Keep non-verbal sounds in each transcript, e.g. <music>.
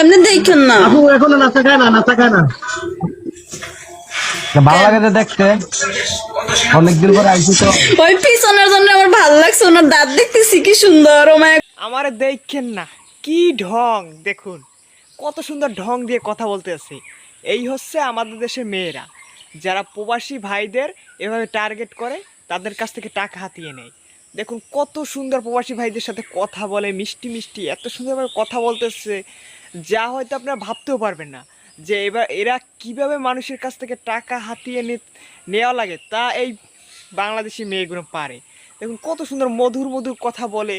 এমনি দেখেন না। আপু এখনও নাস্তা খায় না খায় না। ভালো লাগে তো দেখতে? অনেকদিন পরে আইসি তো। ওই পিছনের জন্য আমার ভালো লাগছে ওনার দাঁত দেখতেছি কি সুন্দর ও মায়। আমারে দেখছেন না কি ঢং দেখুন। কত সুন্দর ঢং দিয়ে কথা বলতেছে এই হচ্ছে আমাদের দেশের মেয়েরা। যারা প্রবাসী ভাইদের এভাবে টার্গেট করে তাদের কাছ থেকে টাকা হাতিয়ে নেয়। দেখুন কত সুন্দর প্রবাসী ভাইদের সাথে কথা বলে মিষ্টি মিষ্টি এত সুন্দরভাবে কথা বলতেছে। যা হয়তো আপনারা ভাবতেও পারবেন না যে এবার এরা কীভাবে মানুষের কাছ থেকে টাকা হাতিয়ে নেওয়া লাগে তা এই বাংলাদেশি মেয়েগুলো পারে। দেখুন, কত সুন্দর মধুর মধুর কথা বলে।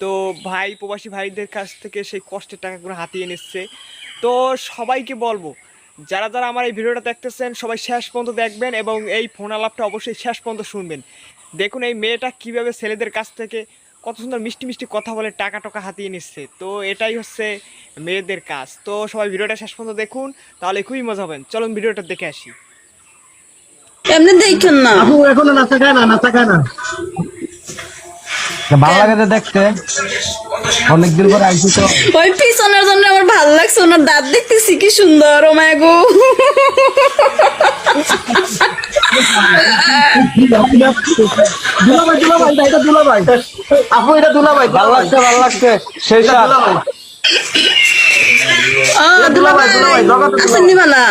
তো ভাই, প্রবাসী ভাইদের কাছ থেকে সেই কষ্টের টাকাগুলো হাতিয়ে নিচ্ছে। তো সবাইকে বলব, যারা যারা আমার এই ভিডিওটা দেখতেছেন, সবাই শেষ পর্যন্ত দেখবেন এবং এই ফোন আলাপটা অবশ্যই শেষ পর্যন্ত শুনবেন। দেখুন, এই মেয়েটা কীভাবে ছেলেদের কাছ থেকে কত সুন্দর মিষ্টি মিষ্টি কথা বলে টাকা টাকা হাতিয়ে নিচ্ছে। তো এটাই হচ্ছে মেয়েদের কাজ। তো সবাই ভিডিওটা শেষ পর্যন্ত দেখুন তাহলে খুবই মজা হবেন। চলুন ভিডিওটা দেখে আসি। এমনি দেখেন না। আপু এখনও নাস্তা খায় না নাস্তা খায় না। ভালো লাগে তো দেখতে? অনেকদিন পরে আইসি তো। ওই পিছনের জন্য আমার ভালো লাগছে ওনার দাঁত দেখতেছি কি সুন্দর ও মায় গো। আপু এটা দুলাভাই। ভালো লাগছে ভালো লাগছে সেই সাথ দুলাভাই দুলাভাই জগৎ নিবালা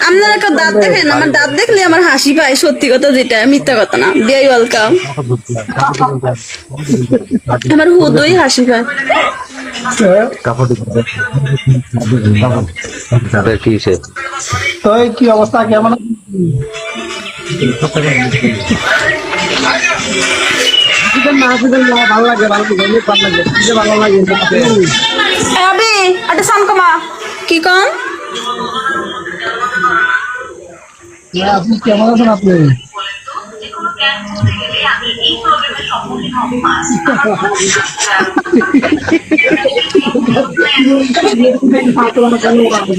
আপনার একটা দাঁত দেখেন আমার দাঁত দেখলে আমার হাসি পায় সত্যি কথা যেটা মিথ্যা কথা না। বিয়াই ওয়েলকাম। আমার হুদই হাসি পায়। কি অবস্থা? কেমন ভালো লাগে ভালো লাগে ভালো লাগে খুবই ভালো লাগে আবি একটা সাম কমা কি কম হ্যাঁ, আপনি কেমন আছেন আপনি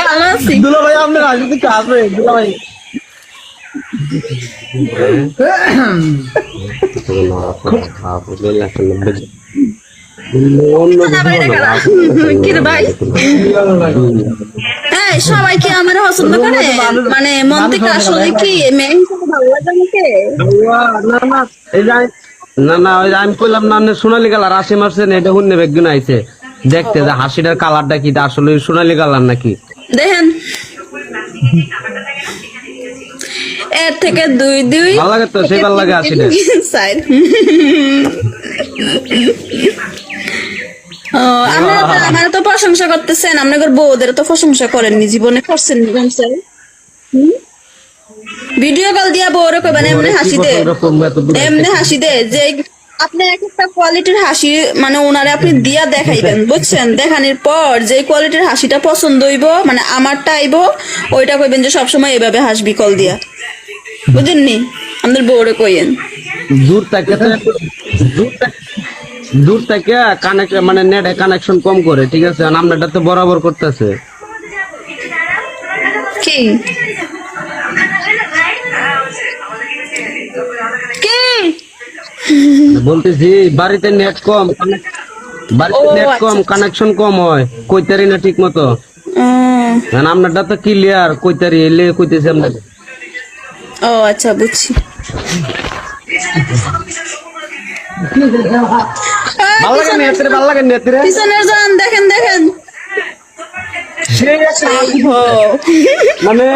ভালো আছি দুলাভাই আপনার আসলে কি আসবে দুলাভাই আবার এটা কারা? কি রে ভাই হ্যাঁ সবাই কি আমার পছন্দ করে মানে মন থেকে আসলে কি মেয়ে ভালো লাগে আমাকে না না এই না না ওই যে আমি কইলাম না আপনি সোনালী কালার আশি মারছেন এটা হুন্নে বেগুন আইছে দেখতে যে হাসিটার কালারটা কি আসলে সোনালী কালার নাকি দেখেন এর থেকে দুই দুই ভালো লাগে তো সেই ভালো লাগে হাসিটা আপনারা তো <laughs> আমার তো প্রশংসা করতেছেন আপনাদের বউদের তো প্রশংসা করেননি জীবনে করছেন ভিডিও কল দিয়া বউরে কইবেন এমনি হাসি দে। এমনি হাসি দে যে আপনি এক একটা কোয়ালিটির হাসি মানে ওনারে আপনি দিয়া দেখাইবেন বুঝছেন? দেখানোর পর যে কোয়ালিটির হাসিটা পছন্দ হইব মানে আমারটা আইব ওইটা কইবেন যে সবসময় এভাবে হাসবি কল দিয়া। বুঝেননি? আমাদের বউরে কইেন দূর থেকে দূর দূর থেকে কানেক্ট মানে নেট কানেকশন কম করে ঠিক আছে? আর আপনারটা তো বরাবর করতেছে। কি? কি? বলতেছি বাড়িতে নেট কম বাড়িতে নেট কম আচ্ছা, কানেকশন কম হয়। কইতারি না ঠিক মতো আপনারটা তো ক্লিয়ার কইতারি এলে কইতেছি আপনাকে ও আচ্ছা বুঝছি। ভালো লাগে নেত্রে ভালো লাগে নেত্রে। পিছনের জন দেখেন দেখেন। মানে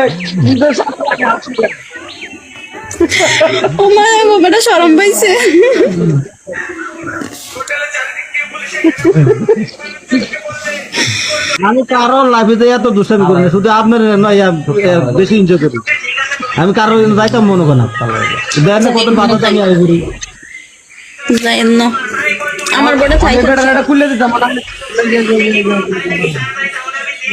ও মা শরম পাইছে। আমি কারও লাইফে এত দুষ্টামি করি না শুধু আপনার নয় বেশি এনজয় করি। আমি কারও যাইতাম মনে করি না দেখেন কত বাধা আমি আগে জানেন না। আমার বড় এটা খুলে দিতাম।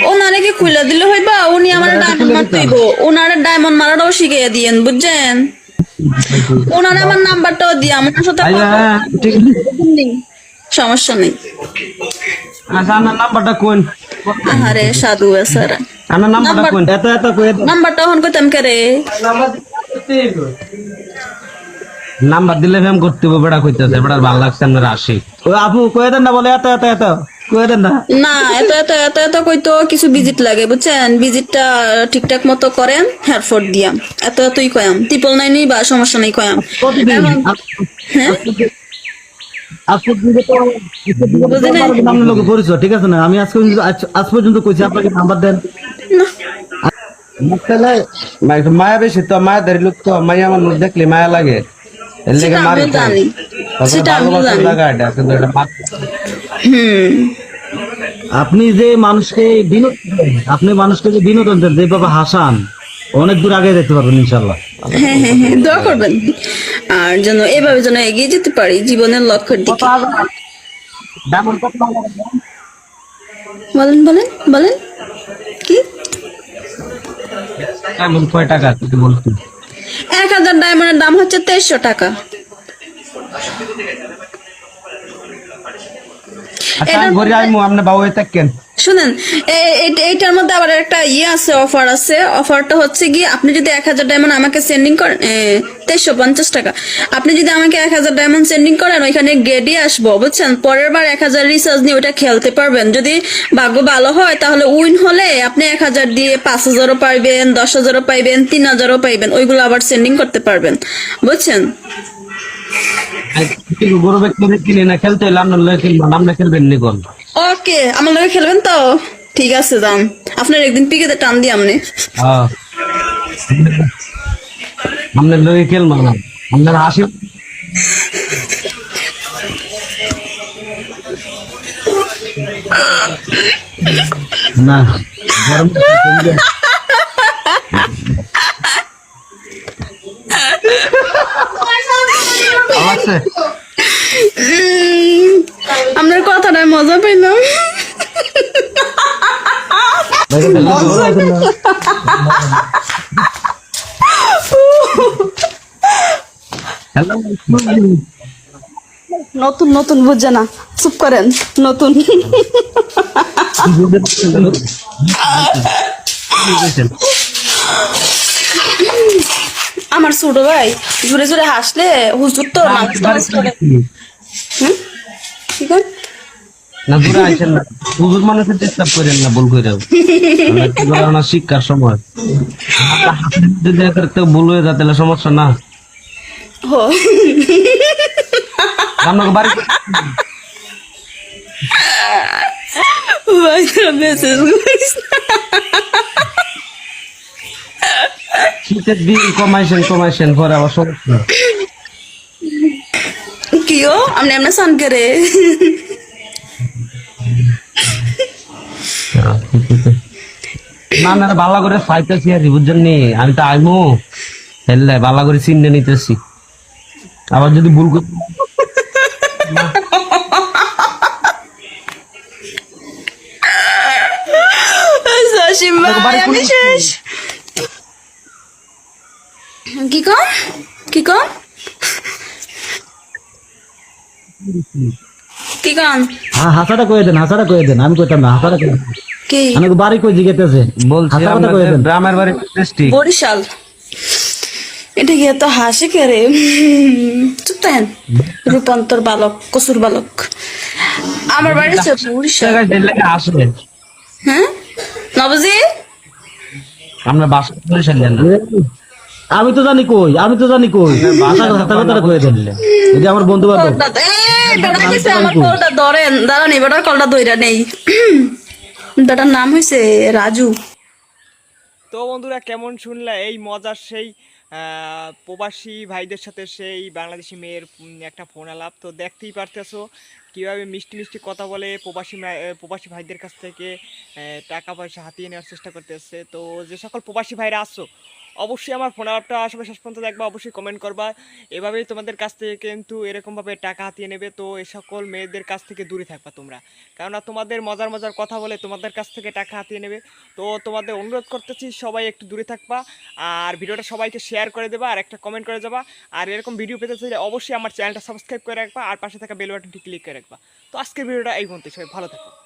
ওনারে কি খুলে দিলে হইবা উনি আমার ডায়মন্ড মারতেইব ওনারে ডায়মন্ড মারাটাও শিখিয়ে দিয়েন বুঝছেন? ওনারে আমার নাম্বারটাও দিয়ে আমার সাথে হ্যাঁ সমস্যা নেই। আচ্ছা আমার নাম্বারটা কোন? আহারে সাধু এসারা আমার নাম্বারটা কোন? এত এত নাম্বারটা হন কইতাম কে রে? নাম্বার দিলে ফেম করতে হবে বেড়া কইতেছে বেড়ার ভালো লাগছে আপনার আসি ওই আপু কয়ে দেন না বলে এত এত এত কয়ে দেন না। না এত এত এত এত কইতো কিছু ভিজিট লাগে বুঝছেন? ভিজিটটা ঠিকঠাক মতো করেন হেয়ারফোর্ট দিয়াম। এত এতই কয়াম। ত্রিপল নাইনই বা সমস্যা নাই কয়াম। হ্যাঁ? ঠিক আছে না? আমি আজকে আজ- পর্যন্ত কইছি আপনাকে নাম্বার দেন। মায়া বেশি তো মায়া লোক তো মায়া আমার দেখলে মায়া লেগে। সেটা জানি। সেটা হুম। আপনি যে মানুষকে বিনোদন আপনি মানুষকে যে বিনোদন দেন যেভাবে হাসান অনেক দূর আগে যেতে পারবেন ইনশাল্লাহ হ্যাঁ হ্যাঁ হ্যাঁ দোয়া করবেন। আর যেন এভাবে যেন এগিয়ে যেতে পারি জীবনের লক্ষ্যের দিকে। বলেন বলেন বলেন। কি? এমন কয় টাকা? তুই বলছি এক হাজার ডায়মন্ডের দাম হচ্ছে তেইশশো টাকা। আচ্ছা আমি ঘরে আইমু আপনি বাবু থাকেন শুনেন এইটার মধ্যে আবার একটা ইয়ে আছে, অফার আছে। অফারটা হচ্ছে কি, আপনি যদি এক হাজার ডায়মন্ড আমাকে সেন্ডিং করেন তেইশশো পঞ্চাশ টাকা। আপনি যদি আমাকে এক হাজার ডায়মন্ড সেন্ডিং করেন, ওইখানে গ্রেডি আসব, বুঝছেন? পরের বার এক হাজার রিচার্জ নিয়ে ওইটা খেলতে পারবেন। যদি ভাগ্য ভালো হয়, তাহলে উইন হলে আপনি এক হাজার দিয়ে পাঁচ হাজারও পাইবেন, দশ হাজারও পাইবেন, তিন হাজারও পাইবেন, ওইগুলো আবার সেন্ডিং করতে পারবেন, বুঝছেন? খেলতে হইলে আপনার খেলবেন নিকন ওকে আমার লগে খেলবেন তো? ঠিক আছে যান। আপনার একদিন পিকেতে টান দিয়ে আমনে হ্যাঁ। আপনার লয়ে খেলবেন না। আপনার হাসি না। গরম <laughs> আছে। মজা পাইলাম। নতুন নতুন বুঝছে না। চুপ করেন নতুন। আমার ছোট ভাই জোরে জোরে হাসলে হুজুর তো নামাজ টামাজ পড়ে। হুম? কি কর? না দূরে আইসেন না। হুজুর মানুষের ডিস্টার্ব করেন না ভুল করে ওনার শিক্ষার সময়। যদি করতে ভুল হয়ে যায় তাহলে সমস্যা না। আপনাকে বাড়ি না। শীতের দিন কমাইছেন কমাইছেন পরে আবার সমস্যা। কি ও আপনি এমনি সান করে না না ভালো করে ফাইতেছি আর বুঝছেন নি? আমি তো আইমু। হেললে ভালো করে চিনে নিতেছি। আবার যদি ভুল করি জসিম ভাই আমি শেষ। কি কম কি কম কি কম হ্যাঁ হাসাটা কয়ে দেন হাসাটা কয়ে দেন আমি কইতাম না হাসাটা কয়ে আমাকে বাড়ি কই জিজ্ঞেতেছে বলছি কথা গ্রামের বাড়ি ডিস্ট্রিক্ট বরিশাল। এটা কি এত হাসি কে রে চুপ থাকেন। রূপান্তর বালক কসুর বালক। আমার বাড়ি হচ্ছে বরিশাল। হ্যাঁ? নবজি? আমরা বাস বরিশাল আমি তো জানি কই আমি তো জানি কই। হাসা হাসা কথাটা কয়ে দেন এই যে আমার বন্ধু বান্ধব ধরেন। দাঁড়ান এবার কলটা দইরা নেই। বেটার নাম হয়েছে রাজু। তো বন্ধুরা, কেমন শুনলে? এই মজার সেই প্রবাসী ভাইদের সাথে সেই বাংলাদেশি মেয়ের একটা ফোন আলাপ তো দেখতেই পারতেছো কীভাবে মিষ্টি মিষ্টি কথা বলে প্রবাসী প্রবাসী ভাইদের কাছ থেকে টাকা পয়সা হাতিয়ে নেওয়ার চেষ্টা করতেছে। তো যে সকল প্রবাসী ভাইরা আসছো অবশ্যই আমার ফোন আলাপটা আসবে শেষ পর্যন্ত দেখবা, অবশ্যই কমেন্ট করবা। এভাবেই তোমাদের কাছ থেকে কিন্তু এরকমভাবে টাকা হাতিয়ে নেবে। তো এই সকল মেয়েদের কাছ থেকে দূরে থাকবা তোমরা। কেননা তোমাদের মজার মজার কথা বলে তোমাদের কাছ থেকে টাকা হাতিয়ে নেবে। তো তোমাদের অনুরোধ করতেছি, সবাই একটু দূরে থাকবা। আর ভিডিওটা সবাইকে শেয়ার করে দেবা, আর একটা কমেন্ট করে যাবা। আর এরকম ভিডিও পেতে চাইলে অবশ্যই আমার চ্যানেলটা সাবস্ক্রাইব করে রাখবা। আর পাশে থাকা বেল বাটনটি ক্লিক করে রাখবা। তো আজকের ভিডিওটা এই পর্যন্ত সবাই ভালো থাকো।